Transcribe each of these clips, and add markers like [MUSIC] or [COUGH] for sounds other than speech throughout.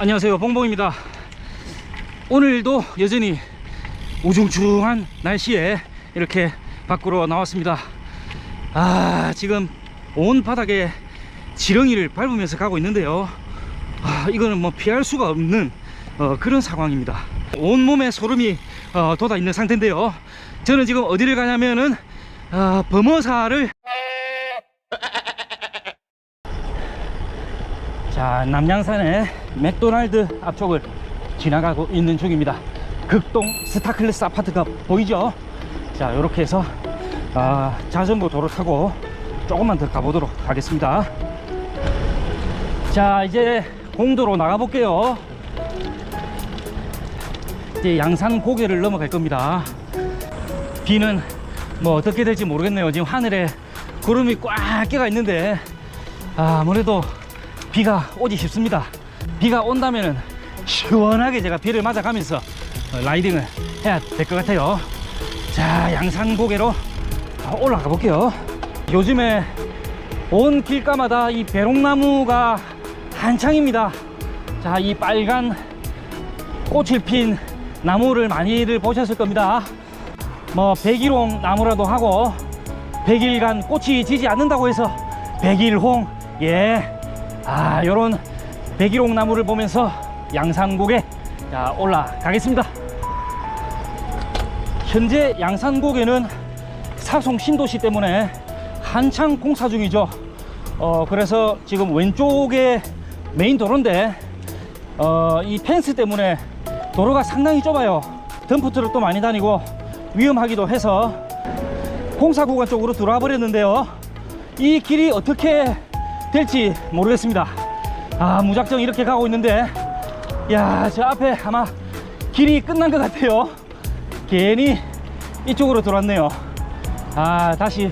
안녕하세요. 봉봉입니다. 오늘도 여전히 우중충한 날씨에 이렇게 밖으로 나왔습니다. 아 지금 온 바닥에 지렁이를 밟으면서 가고 있는데요. 아 이거는 뭐 피할 수가 없는 어, 그런 상황입니다. 온몸에 소름이 어, 돋아 있는 상태인데요. 저는 지금 어디를 가냐면은 아, 범어사를 자 남양산의 맥도날드 앞쪽을 지나가고 있는 중입니다. 극동 스타클래스 아파트가 보이죠? 자 이렇게 해서 아, 자전거 도로 타고 조금만 더 가보도록 하겠습니다. 자 이제 공도로 나가 볼게요. 이제 양산 고개를 넘어갈 겁니다. 비는 뭐 어떻게 될지 모르겠네요. 지금 하늘에 구름이 꽉 껴가 있는데 아, 아무래도 비가 오지 싶습니다. 비가 온다면은 시원하게 제가 비를 맞아가면서 어, 라이딩을 해야 될 것 같아요. 자 양산 고개로 올라가 볼게요. 요즘에 온 길가마다 이 배롱나무가 한창입니다. 자 이 빨간 꽃을 핀 나무를 많이들 보셨을 겁니다. 뭐 백일홍 나무라도 하고 백일간 꽃이 지지 않는다고 해서 백일홍 예. 아 요런 백일홍 나무를 보면서 양산곡에 자 올라가겠습니다. 현재 양산곡에는 사송 신도시 때문에 한창 공사 중이죠. 어 그래서 지금 왼쪽에 메인 도로인데 어, 이 펜스 때문에 도로가 상당히 좁아요. 덤프트럭도 많이 다니고 위험하기도 해서 공사 구간 쪽으로 들어와 버렸는데요. 이 길이 어떻게 될지 모르겠습니다. 아 무작정 이렇게 가고 있는데 야 저 앞에 아마 길이 끝난 것 같아요. 괜히 이쪽으로 들어왔네요. 아 다시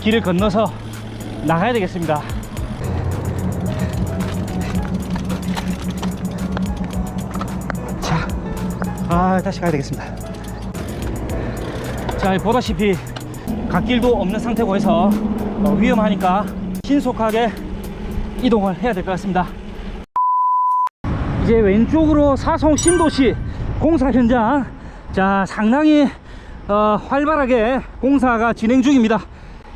길을 건너서 나가야 되겠습니다. 자, 아 다시 가야 되겠습니다. 자 보다시피 갓길도 없는 상태고 해서 어, 위험하니까 신속하게 이동을 해야 될 것 같습니다. 이제 왼쪽으로 사송 신도시 공사 현장. 자 상당히 어, 활발하게 공사가 진행 중입니다.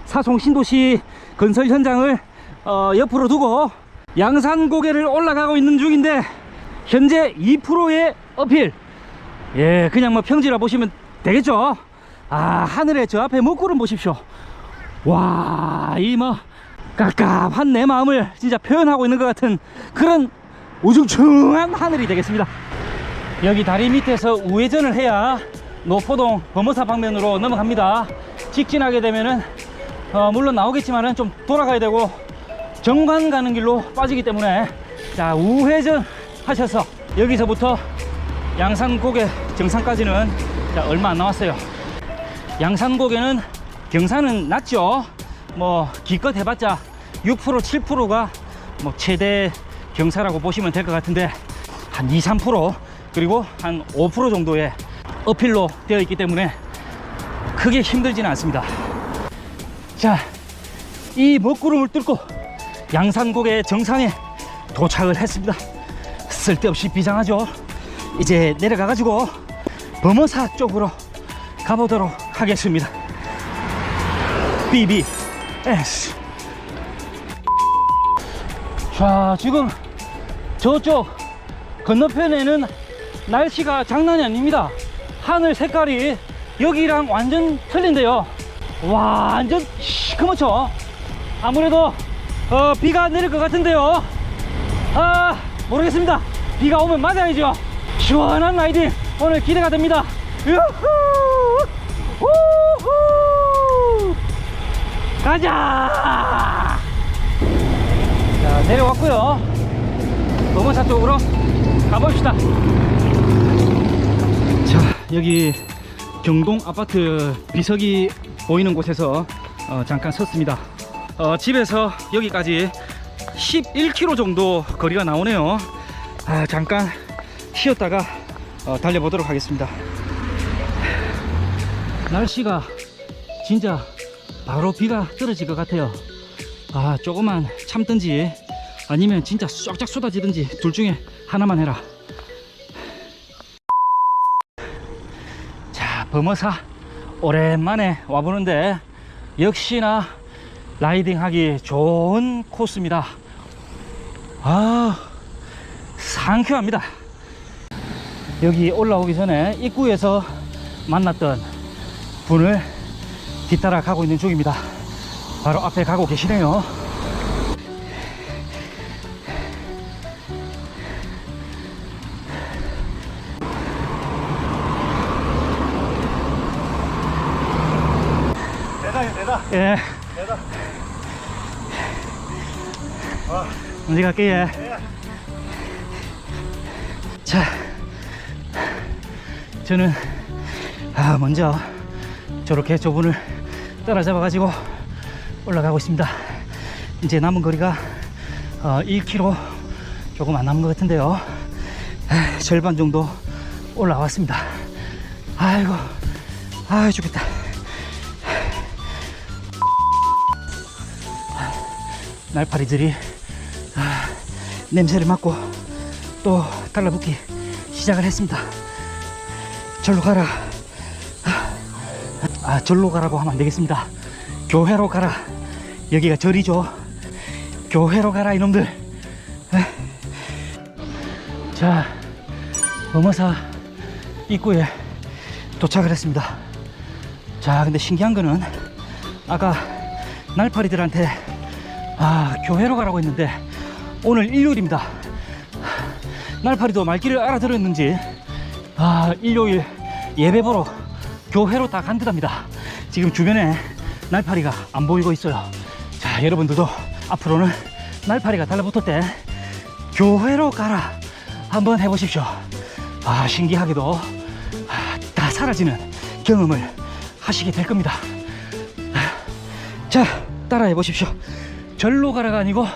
사송 신도시 건설 현장을 어, 옆으로 두고 양산 고개를 올라가고 있는 중인데 현재 2%의 어필. 예 그냥 뭐 평지라 보시면 되겠죠? 아 하늘에 저 앞에 먹구름 보십시오. 와이뭐 깝깝한 내 마음을 진짜 표현하고 있는 것 같은 그런 우중충한 하늘이 되겠습니다. 여기 다리 밑에서 우회전을 해야 노포동 범어사 방면으로 넘어갑니다. 직진하게 되면은 어, 물론 나오겠지만은 좀 돌아가야 되고 정관 가는 길로 빠지기 때문에 자 우회전 하셔서 여기서부터 양산고개 정상까지는 자 얼마 안 남았어요. 양산고개는 경사는 낮죠. 뭐 기껏 해봤자 6% 7%가 뭐 최대 경사라고 보시면 될 것 같은데 한 2, 3% 그리고 한 5% 정도의 어필로 되어 있기 때문에 크게 힘들지는 않습니다. 자 이 먹구름을 뚫고 양산곡의 정상에 도착을 했습니다. 쓸데없이 비장하죠? 이제 내려가 가지고 범어사 쪽으로 가보도록 하겠습니다. BBS 자 지금 저쪽 건너편에는 날씨가 장난이 아닙니다. 하늘 색깔이 여기랑 완전 틀린데요. 완전 시커멓죠? 아무래도 어, 비가 내릴 것 같은데요. 아 모르겠습니다. 비가 오면 맞아야죠. 시원한 라이딩 오늘 기대가 됩니다. 유후! 우후! 가자 자 내려왔고요. 노원사 쪽으로 가봅시다. 자 여기 경동 아파트 비석이 보이는 곳에서 어, 잠깐 섰습니다. 어, 집에서 여기까지 11km 정도 거리가 나오네요. 아, 잠깐 쉬었다가 어, 달려보도록 하겠습니다. 날씨가 진짜 바로 비가 떨어질 것 같아요. 아 조금만 참든지 아니면 진짜 쫙쫙 쏟아지든지 둘 중에 하나만 해라. 자 범어사 오랜만에 와보는데 역시나 라이딩 하기 좋은 코스입니다. 아 상쾌합니다. 여기 올라오기 전에 입구에서 만났던 분을 뒤따라 가고 있는 중입니다. 바로 앞에 가고 계시네요 예. 대단 먼저 갈게요 자 저는 아 먼저 저렇게 저분을 따라잡아 가지고 올라가고 있습니다. 이제 남은 거리가 어, 1km 조금 안 남은 것 같은데요. 아, 절반 정도 올라왔습니다. 아이고 아 죽겠다 날파리들이 아, 냄새를 맡고 또 달라붙기 시작을 했습니다. 절로 가라. 아, 절로 가라고 하면 안 되겠습니다. 교회로 가라. 여기가 절이죠. 교회로 가라, 이놈들. 에. 자, 범어사 입구에 도착을 했습니다. 자, 근데 신기한 거는 아까 날파리들한테 아, 교회로 가라고 했는데 오늘 일요일입니다. 날파리도 말귀를 알아들었는지 아, 일요일 예배 보러 교회로 다 간 듯합니다. 지금 주변에 날파리가 안 보이고 있어요. 자, 여러분들도 앞으로는 날파리가 달라붙을 때 교회로 가라 한번 해보십시오. 아, 신기하게도 아, 다 사라지는 경험을 하시게 될 겁니다. 자, 따라해 보십시오. 절로 가라가 아니고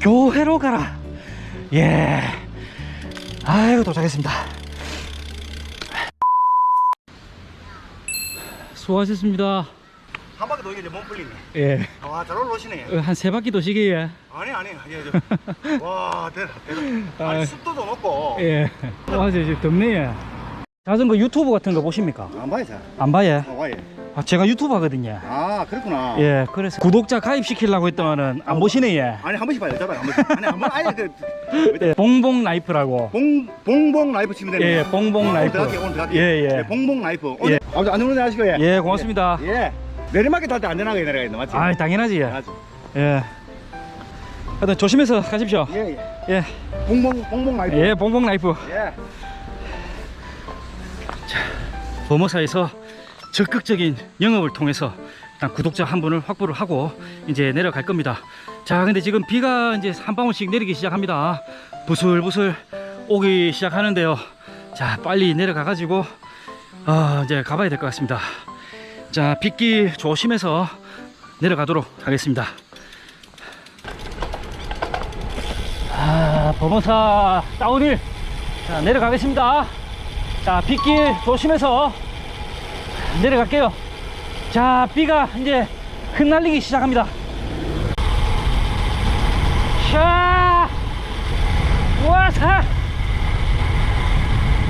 교회로 가라. 예. 아이고 도착했습니다. 수고하셨습니다. 한 바퀴 도이게 몸 풀리네 예. 와 잘 올라오시네 한 세 바퀴 도시게요. 아니 아니 예, 저, [LAUGHS] 와 대단 대단 아니 아. 습도도 높고 예. 와, 이제 덥네요. 자전거 유튜브 같은 거 보십니까? 안 봐요 잘 안 봐요. 어, 와예 아, 제가 유튜브 하거든요. 아 그렇구나 예, 그래서 구독자 가입시키려고 했더만은 안 보시네, 예. 아니 한 번씩 봐요 저봐요 한 번씩 아니 한번 아니 그 예, 봉봉 라이프라고. 봉, 봉봉 라이프 치면 됩니다 예, 봉봉 오늘 라이프. 들어갈게요 오늘 들어갈게요 예, 예. 네, 봉봉 라이프 오늘 아무튼 안녕히 하시고 예. 예, 고맙습니다. 예, 예. 내리막에 탈때 안전하게 내려가야 돼 맞지? 아, 당연하지. 예. 맞지? 예. 하여튼 조심해서 가십시오. 예, 예. 예. 봉봉 봉봉 라이프 예, 봉봉 라이프. 예. 범어사에서 적극적인 영업을 통해서 일단 구독자 한 분을 확보를 하고 이제 내려갈 겁니다. 자, 근데 지금 비가 이제 한 방울씩 내리기 시작합니다. 부슬부슬 오기 시작하는데요. 자, 빨리 내려가 가지고 어, 이제 가봐야 될 것 같습니다. 자, 빗길 조심해서 내려가도록 하겠습니다. 아, 범어사 다운힐 자, 내려가겠습니다. 자, 빗길 조심해서 내려갈게요. 자, 비가 이제 흩날리기 시작합니다. 샤! 와사!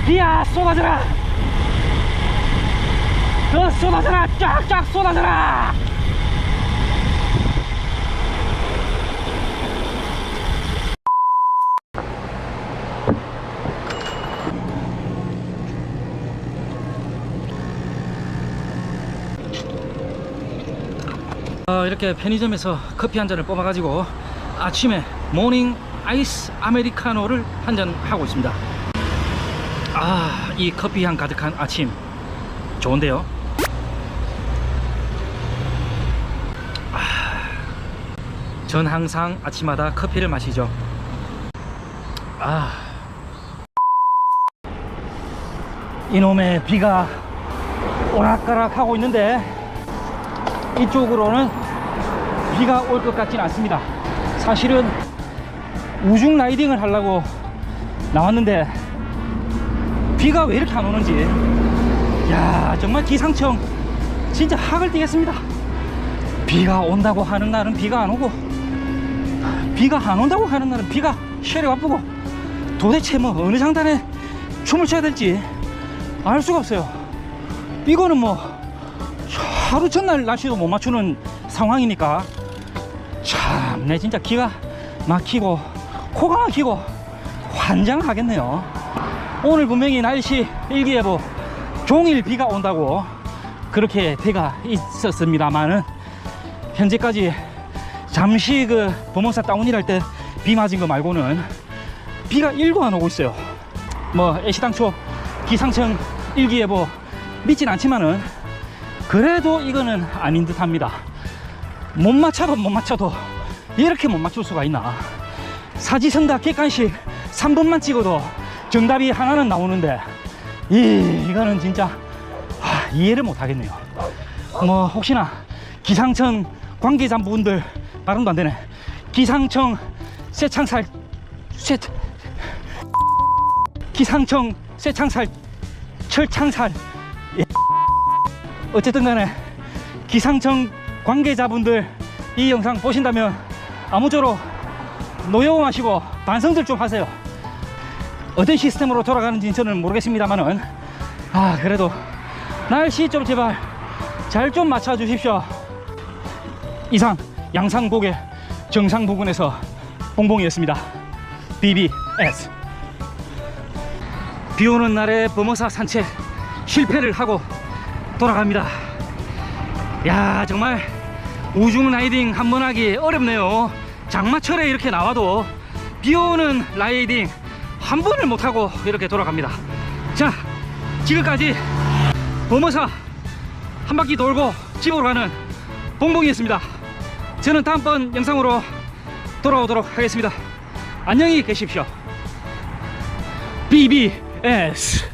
비야, 쏟아져라! 더 쏟아져라! 쫙쫙 쏟아져라! 어, 이렇게 편의점에서 커피 한 잔을 뽑아 가지고 아침에 모닝 아이스 아메리카노를 한 잔 하고 있습니다. 아, 이 커피 향 가득한 아침 좋은데요? 아, 전 항상 아침마다 커피를 마시죠. 아, 이놈의 비가 오락가락 하고 있는데 이쪽으로는 비가 올 것 같진 않습니다. 사실은 우중 라이딩을 하려고 나왔는데 비가 왜 이렇게 안 오는지 야 정말 기상청 진짜 학을 띄겠습니다. 비가 온다고 하는 날은 비가 안 오고 비가 안 온다고 하는 날은 비가 시야리 바쁘고 도대체 뭐 어느 장단에 춤을 춰야 될지 알 수가 없어요. 이거는 뭐 하루 전날 날씨도 못 맞추는 상황이니까 참 내 진짜 기가 막히고 코가 막히고 환장하겠네요. 오늘 분명히 날씨 일기예보 종일 비가 온다고 그렇게 돼가 있었습니다만은 현재까지 잠시 그 범원사 다운이랄 때 비 맞은 거 말고는 비가 1도 안 오고 있어요. 뭐 애시당초 기상청 일기예보 믿진 않지만은 그래도 이거는 아닌 듯 합니다. 못 맞춰도 못 맞춰도 이렇게 못 맞출 수가 있나. 사지선 다 객관식 3번만 찍어도 정답이 하나는 나오는데 이, 이거는 진짜 하, 이해를 못 하겠네요. 뭐 혹시나 기상청 관계자분들 발음도 안 되네. 기상청 쇠창살 쇠 기상청 쇠창살 철창살 예. 어쨌든 간에 기상청 관계자분들 이 영상 보신다면 아무쪼록 노여움하시고 반성들 좀 하세요. 어떤 시스템으로 돌아가는지 저는 모르겠습니다만은 아 그래도 날씨 좀 제발 잘 좀 맞춰 주십시오. 이상 양상고개 정상 부근에서 봉봉이었습니다. BBS 비 오는 날에 범어사 산책 실패를 하고 돌아갑니다. 야 정말 우중 라이딩 한 번 하기 어렵네요. 장마철에 이렇게 나와도 비 오는 라이딩 한 번을 못 하고 이렇게 돌아갑니다. 자 지금까지 범어사 한 바퀴 돌고 집으로 가는 봉봉이었습니다. 저는 다음번 영상으로 돌아오도록 하겠습니다. 안녕히 계십시오. BBS